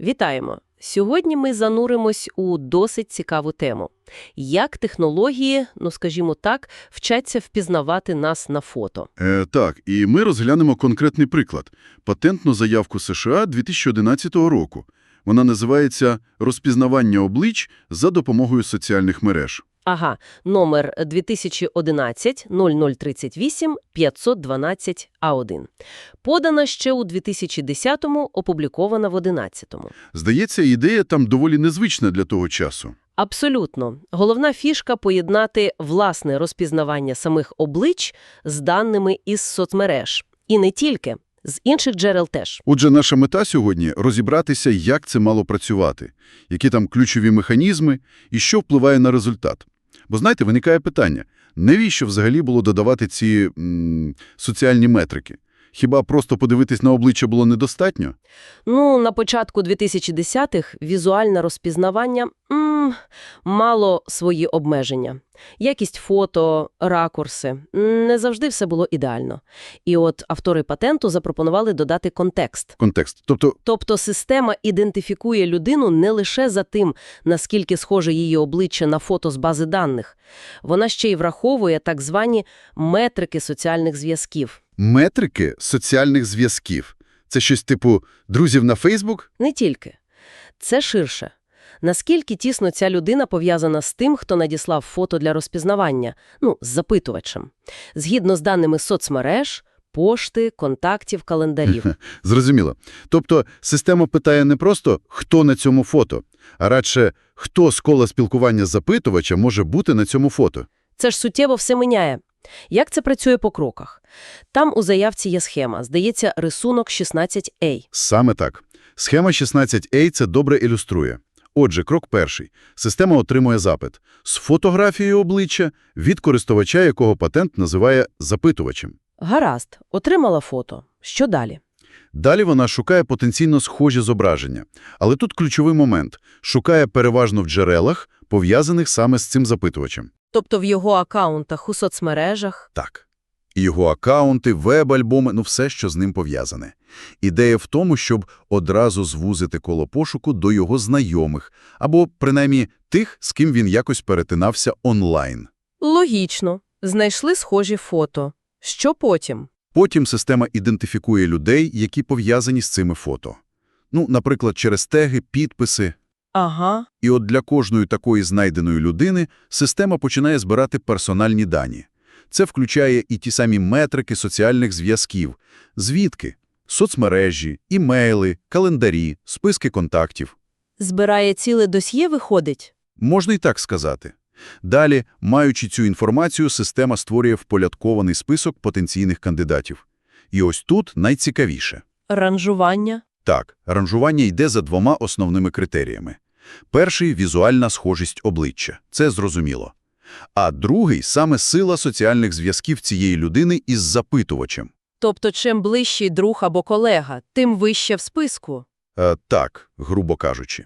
Вітаємо! Сьогодні ми зануримось у досить цікаву тему. Як технології, ну скажімо так, вчаться впізнавати нас на фото. Е, так, і ми розглянемо конкретний приклад. Патентну заявку США 2011 року. Вона називається «Розпізнавання облич за допомогою соціальних мереж». Ага, номер 2011-0038-512-А1. Подана ще у 2010-му, опублікована в 11-му. Здається, ідея там доволі незвична для того часу. Абсолютно. Головна фішка – поєднати власне розпізнавання самих облич з даними із соцмереж. І не тільки. З інших джерел теж. Отже, наша мета сьогодні – розібратися, як це мало працювати, які там ключові механізми і що впливає на результат. Бо, знаєте, виникає питання, навіщо взагалі було додавати ці м, соціальні метрики? Хіба просто подивитись на обличчя було недостатньо? Ну, на початку 2010-х візуальне розпізнавання м, мало свої обмеження. Якість фото, ракурси. Не завжди все було ідеально. І от автори патенту запропонували додати контекст. Контекст. Тобто, Тобто система ідентифікує людину не лише за тим, наскільки схоже її обличчя на фото з бази даних. Вона ще й враховує так звані метрики соціальних зв'язків. Метрики соціальних зв'язків. Це щось типу «друзів на Фейсбук»? Не тільки. Це ширше. Наскільки тісно ця людина пов'язана з тим, хто надіслав фото для розпізнавання, ну, з запитувачем. Згідно з даними соцмереж, пошти, контактів, календарів. Зрозуміло. Тобто система питає не просто, хто на цьому фото, а радше, хто з кола спілкування запитувача може бути на цьому фото. Це ж суттєво все міняє. Як це працює по кроках? Там у заявці є схема, здається, рисунок 16A. Саме так. Схема 16A це добре ілюструє. Отже, крок перший. Система отримує запит з фотографією обличчя від користувача, якого патент називає запитувачем. Гаразд, отримала фото. Що далі? Далі вона шукає потенційно схожі зображення. Але тут ключовий момент. Шукає переважно в джерелах, пов'язаних саме з цим запитувачем. Тобто в його акаунтах у соцмережах? Так. І Його акаунти, веб-альбоми, ну все, що з ним пов'язане. Ідея в тому, щоб одразу звузити коло пошуку до його знайомих, або, принаймні, тих, з ким він якось перетинався онлайн. Логічно. Знайшли схожі фото. Що потім? Потім система ідентифікує людей, які пов'язані з цими фото. Ну, наприклад, через теги, підписи. Ага. І от для кожної такої знайденої людини система починає збирати персональні дані. Це включає і ті самі метрики соціальних зв'язків. Звідки? Соцмережі, імейли, календарі, списки контактів. Збирає ціле досьє, виходить? Можна і так сказати. Далі, маючи цю інформацію, система створює впорядкований список потенційних кандидатів. І ось тут найцікавіше. Ранжування? Так, ранжування йде за двома основними критеріями. Перший – візуальна схожість обличчя. Це зрозуміло. А другий – саме сила соціальних зв'язків цієї людини із запитувачем. Тобто, чим ближчий друг або колега, тим вище в списку. Е, так, грубо кажучи.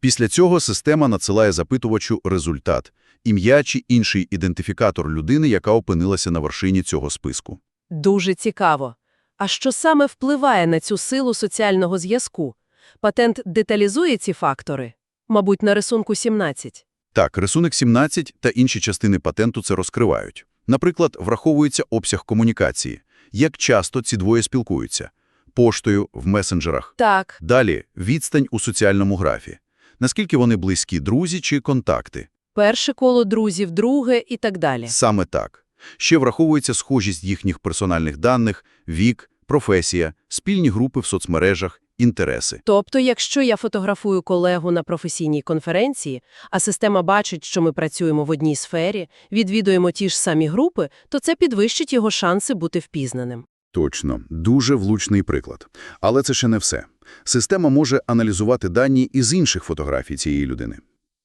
Після цього система надсилає запитувачу результат – ім'я чи інший ідентифікатор людини, яка опинилася на вершині цього списку. Дуже цікаво. А що саме впливає на цю силу соціального зв'язку? Патент деталізує ці фактори? Мабуть, на рисунку 17. Так, рисунок 17 та інші частини патенту це розкривають. Наприклад, враховується обсяг комунікації. Як часто ці двоє спілкуються? Поштою, в месенджерах. Так. Далі – відстань у соціальному графі. Наскільки вони близькі друзі чи контакти? Перше коло друзів, друге і так далі. Саме так. Ще враховується схожість їхніх персональних даних, вік, професія, спільні групи в соцмережах, інтереси. Тобто, якщо я фотографую колегу на професійній конференції, а система бачить, що ми працюємо в одній сфері, відвідуємо ті ж самі групи, то це підвищить його шанси бути впізнаним. Точно. Дуже влучний приклад. Але це ще не все. Система може аналізувати дані із інших фотографій цієї людини.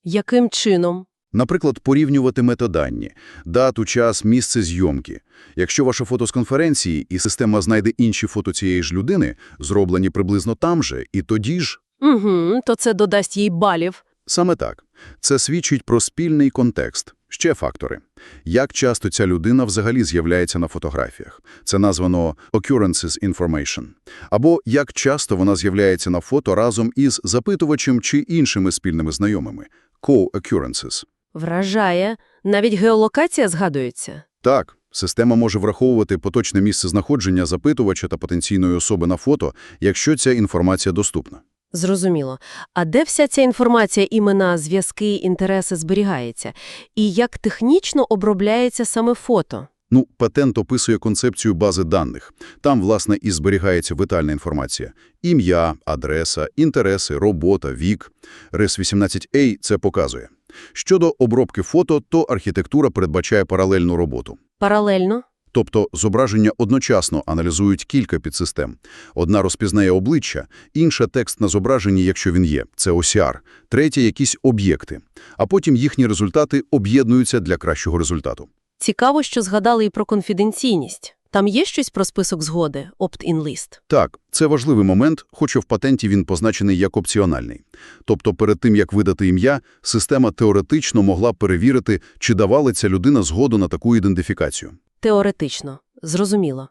Яким чином? Наприклад, порівнювати метадані, дату, час, місце зйомки. Якщо ваше фото з конференції і система знайде інші фото цієї ж людини, зроблені приблизно там же, і тоді ж Угу, то це додасть їй балів. саме так. Це свідчить про спільний контекст. Ще фактори. Як часто ця людина взагалі з'являється на фотографіях? Це названо occurrences information. Або як часто вона з'являється на фото разом із запитувачем чи іншими спільними знайомими. Co-occurrences. Вражає. Навіть геолокація згадується. Так, система може враховувати поточне місце знаходження запитувача та потенційної особи на фото, якщо ця інформація доступна. Зрозуміло. А де вся ця інформація, імена, зв'язки, інтереси зберігається? І як технічно обробляється саме фото? Ну, патент описує концепцію бази даних. Там, власне, і зберігається витальна інформація. Ім'я, адреса, інтереси, робота, вік. РЕС 18A це показує. Щодо обробки фото, то архітектура передбачає паралельну роботу. Паралельно? Тобто зображення одночасно аналізують кілька підсистем. Одна розпізнає обличчя, інша – текст на зображенні, якщо він є. Це OCR. Третя – якісь об'єкти. А потім їхні результати об'єднуються для кращого результату. Цікаво, що згадали і про конфіденційність. Там є щось про список згоди, opt-in лист? Так, це важливий момент, хоча в патенті він позначений як опціональний. Тобто перед тим, як видати ім'я, система теоретично могла перевірити, чи давала ця людина згоду на таку ідентифікацію. Теоретично. Зрозуміло.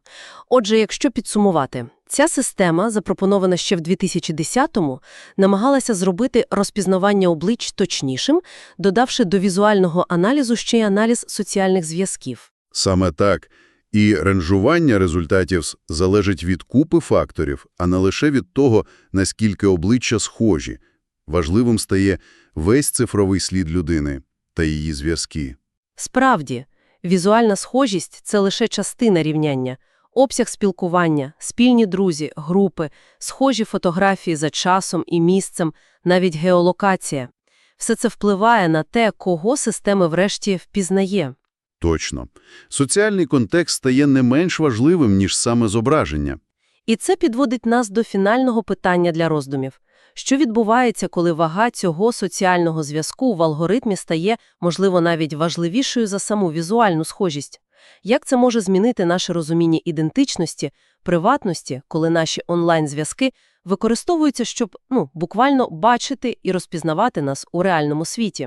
Отже, якщо підсумувати, ця система, запропонована ще в 2010-му, намагалася зробити розпізнавання облич точнішим, додавши до візуального аналізу ще й аналіз соціальних зв'язків. Саме так. І ранжування результатів залежить від купи факторів, а не лише від того, наскільки обличчя схожі. Важливим стає весь цифровий слід людини та її зв'язки. Справді, візуальна схожість – це лише частина рівняння. Обсяг спілкування, спільні друзі, групи, схожі фотографії за часом і місцем, навіть геолокація. Все це впливає на те, кого система врешті впізнає. Точно. Соціальний контекст стає не менш важливим, ніж саме зображення. І це підводить нас до фінального питання для роздумів. Що відбувається, коли вага цього соціального зв'язку в алгоритмі стає, можливо, навіть важливішою за саму візуальну схожість? Як це може змінити наше розуміння ідентичності, приватності, коли наші онлайн-зв'язки використовуються, щоб ну, буквально бачити і розпізнавати нас у реальному світі?